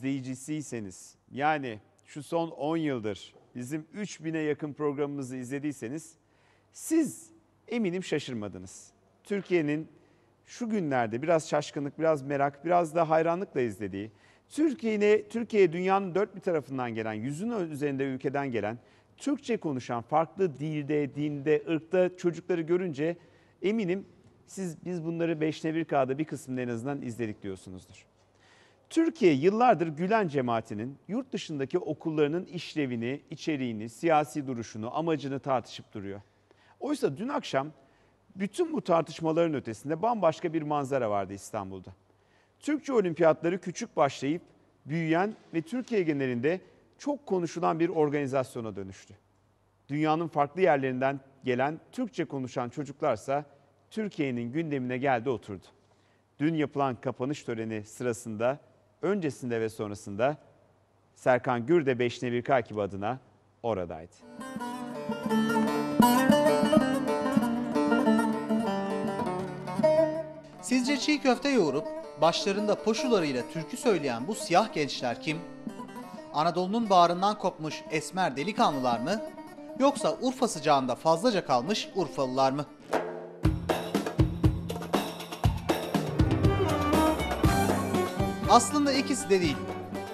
izleyicisiyseniz yani şu son 10 yıldır bizim 3000'e yakın programımızı izlediyseniz siz eminim şaşırmadınız. Türkiye'nin şu günlerde biraz şaşkınlık, biraz merak, biraz da hayranlıkla izlediği, Türkiye'ye Türkiye dünyanın dört bir tarafından gelen, yüzün üzerinde ülkeden gelen, Türkçe konuşan farklı dilde, dinde, ırkta çocukları görünce eminim siz biz bunları 5'te 1 K'da bir kısmını en azından izledik diyorsunuzdur. Türkiye yıllardır Gülen cemaatinin yurt dışındaki okullarının işlevini, içeriğini, siyasi duruşunu, amacını tartışıp duruyor. Oysa dün akşam bütün bu tartışmaların ötesinde bambaşka bir manzara vardı İstanbul'da. Türkçe olimpiyatları küçük başlayıp büyüyen ve Türkiye genelinde çok konuşulan bir organizasyona dönüştü. Dünyanın farklı yerlerinden gelen Türkçe konuşan çocuklarsa Türkiye'nin gündemine geldi oturdu. Dün yapılan kapanış töreni sırasında, öncesinde ve sonrasında Serkan Gür de 5 1 Kakip adına oradaydı. Sizce çiğ köfte yoğurup başlarında poşularıyla türkü söyleyen bu siyah gençler kim? Anadolu'nun bağrından kopmuş esmer delikanlılar mı? Yoksa Urfa sıcağında fazlaca kalmış Urfalılar mı? Aslında ikisi de değil.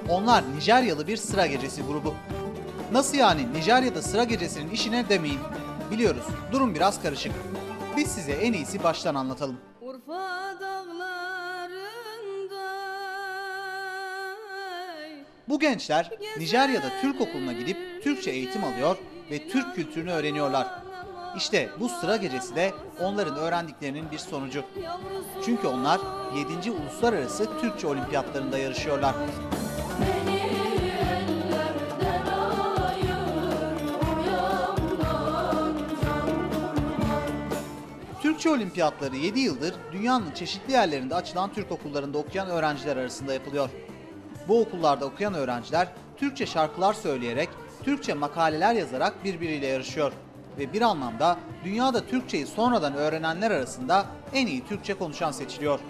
Onlar Nijeryalı bir sıra gecesi grubu. Nasıl yani Nijerya'da sıra gecesinin işine demeyin. Biliyoruz durum biraz karışık. Biz size en iyisi baştan anlatalım. Urfa dağlarında Bu gençler Nijerya'da Türk okuluna gidip Türkçe eğitim alıyor ve Türk kültürünü öğreniyorlar. İşte bu sıra gecesi de onların öğrendiklerinin bir sonucu. Çünkü onlar 7. Uluslararası Türkçe Olimpiyatlarında yarışıyorlar. Türkçe Olimpiyatları 7 yıldır dünyanın çeşitli yerlerinde açılan Türk okullarında okuyan öğrenciler arasında yapılıyor. Bu okullarda okuyan öğrenciler Türkçe şarkılar söyleyerek, Türkçe makaleler yazarak birbiriyle yarışıyor. Ve bir anlamda dünyada Türkçeyi sonradan öğrenenler arasında en iyi Türkçe konuşan seçiliyor.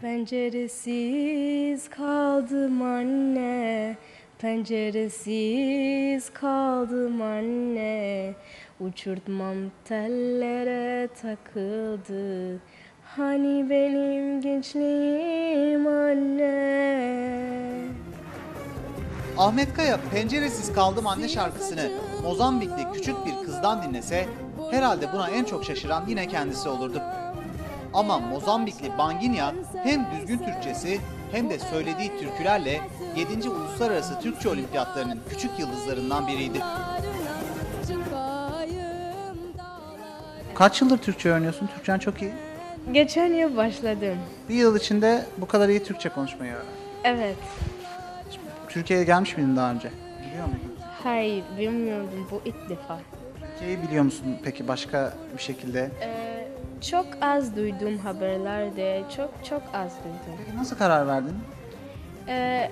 Penceresiz kaldım anne Penceresiz kaldım anne. Uçurtmam tellere takıldı. Hani benim gençliğim anne? Ahmet Kaya penceresiz kaldım anne şarkısını Mozambikli küçük bir kızdan dinlese herhalde buna en çok şaşıran yine kendisi olurdu. Ama Mozambikli Banginya hem düzgün Türkçesi hem de söylediği türkülerle 7. Uluslararası Türkçe Olimpiyatlarının küçük yıldızlarından biriydi. Kaç yıldır Türkçe öğreniyorsun? Türkçen çok iyi. Geçen yıl başladım. Bir yıl içinde bu kadar iyi Türkçe konuşmayı öğren. Evet. Türkiye'ye gelmiş miydin daha önce? Biliyor muydun? Hayır bilmiyordum bu ilk defa. Türkiye'yi biliyor musun peki başka bir şekilde? Ee, çok az duydum haberlerde. Çok çok az duydum. Peki nasıl karar verdin? Ee,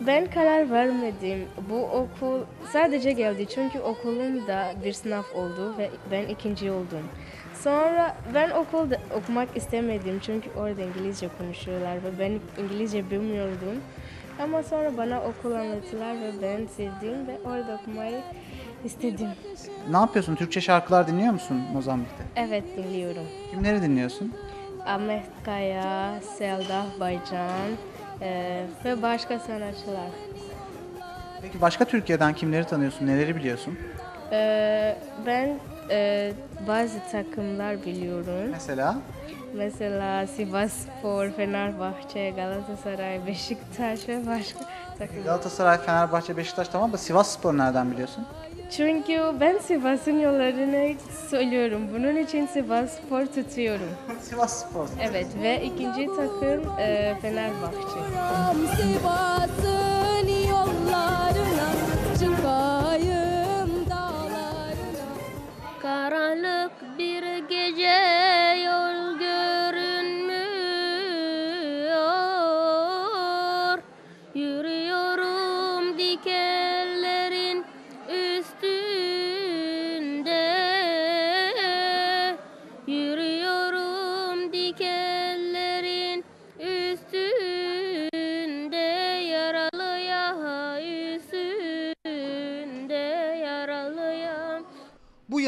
ben karar vermedim. Bu okul sadece geldi çünkü okulumda bir sınav oldu ve ben ikinci oldum. Sonra ben okulda okumak istemedim çünkü orada İngilizce konuşuyorlar ve ben İngilizce bilmiyordum. Ama sonra bana okul anlattılar ve ben sevdim ve orada okumayı istedim. Ne yapıyorsun? Türkçe şarkılar dinliyor musun Mozambik'te? Evet dinliyorum. Kimleri dinliyorsun? Ahmet Kaya, Selda Baycan eee, ve başka sanatçılar. Peki başka Türkiye'den kimleri tanıyorsun? Neleri biliyorsun? Eee, ben eee, bazı takımlar biliyorum. Mesela Mesela Sivasspor, Fenerbahçe, Galatasaray, Beşiktaş ve başka takımlar. Galatasaray, Fenerbahçe, Beşiktaş tamam da Sivas Spor nereden biliyorsun? Çünkü ben Sivas'ın yollarını söylüyorum. Bunun için Sivasspor tutuyorum. Sivas Spor. Evet ve ikinci takım eee, Fenerbahçe. Sivas'ın yollarına çıkayım Karanlık bir gece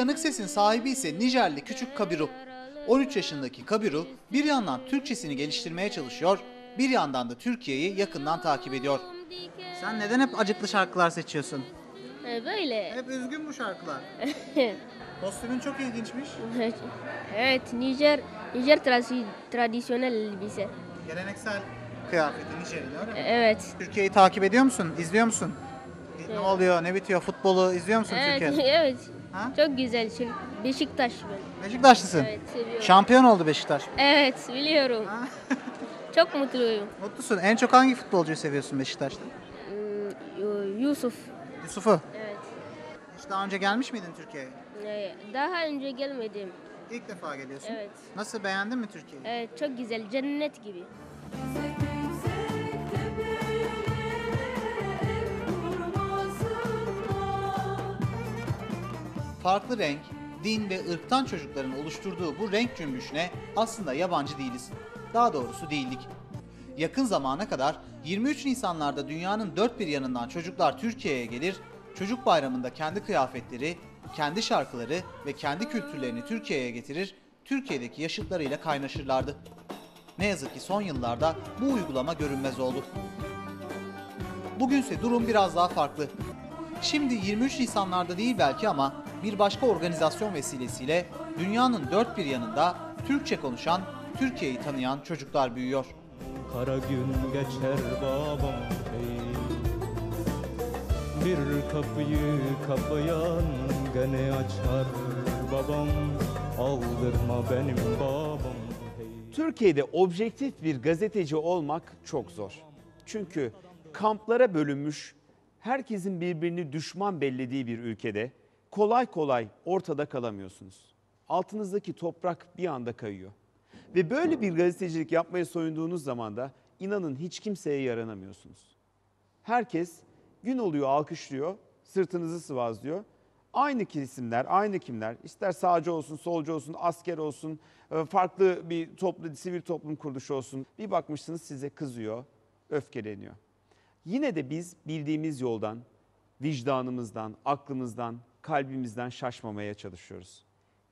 yanık sesin sahibi ise Nijerli küçük Kabiru. 13 yaşındaki Kabiru bir yandan Türkçesini geliştirmeye çalışıyor, bir yandan da Türkiye'yi yakından takip ediyor. Sen neden hep acıklı şarkılar seçiyorsun? E, Böyle. Hep üzgün bu şarkılar. Kostümün çok ilginçmiş. evet, Nijer, Nijer trasi, tradisyonel elbise. Geleneksel kıyafeti Nijer'in öyle mi? Evet. Türkiye'yi takip ediyor musun? İzliyor musun? Ne oluyor, ne bitiyor? Futbolu izliyor musun Evet, Türkiye'de? evet. Ha? Çok güzel. Şey, Beşiktaş ben. Beşiktaşlısın. Evet, seviyorum. Şampiyon oldu Beşiktaş. Evet, biliyorum. Ha? Çok mutluyum. Mutlusun. En çok hangi futbolcuyu seviyorsun Beşiktaş'ta? Hmm, Yu- Yusuf. Yusuf'u. Evet. Hiç daha önce gelmiş miydin Türkiye'ye? Daha önce gelmedim. İlk defa geliyorsun. Evet. Nasıl beğendin mi Türkiye'yi? Evet, çok güzel. Cennet gibi. Farklı renk, din ve ırktan çocukların oluşturduğu bu renk cümbüşüne aslında yabancı değiliz. Daha doğrusu değildik. Yakın zamana kadar 23 Nisanlarda dünyanın dört bir yanından çocuklar Türkiye'ye gelir, çocuk bayramında kendi kıyafetleri, kendi şarkıları ve kendi kültürlerini Türkiye'ye getirir, Türkiye'deki yaşıtlarıyla kaynaşırlardı. Ne yazık ki son yıllarda bu uygulama görünmez oldu. Bugünse durum biraz daha farklı. Şimdi 23 Nisanlarda değil belki ama bir başka organizasyon vesilesiyle dünyanın dört bir yanında Türkçe konuşan, Türkiye'yi tanıyan çocuklar büyüyor. Kara gün geçer babam hey Bir kapıyı kapayan gene açar babam Aldırma benim babam hey Türkiye'de objektif bir gazeteci olmak çok zor. Çünkü kamplara bölünmüş, herkesin birbirini düşman bellediği bir ülkede kolay kolay ortada kalamıyorsunuz. Altınızdaki toprak bir anda kayıyor. Ve böyle bir gazetecilik yapmaya soyunduğunuz zaman da inanın hiç kimseye yaranamıyorsunuz. Herkes gün oluyor alkışlıyor, sırtınızı sıvazlıyor. Aynı kesimler, aynı kimler, ister sağcı olsun, solcu olsun, asker olsun, e, farklı bir toplu, sivil toplum kuruluşu olsun. Bir bakmışsınız size kızıyor, öfkeleniyor. Yine de biz bildiğimiz yoldan, vicdanımızdan, aklımızdan, kalbimizden şaşmamaya çalışıyoruz.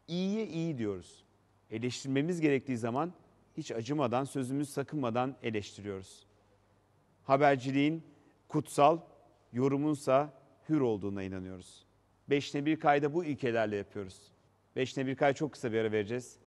İyiye iyi diyoruz. Eleştirmemiz gerektiği zaman hiç acımadan, sözümüz sakınmadan eleştiriyoruz. Haberciliğin kutsal, yorumunsa hür olduğuna inanıyoruz. Beşte bir kayda bu ilkelerle yapıyoruz. Beşte bir kay çok kısa bir ara vereceğiz.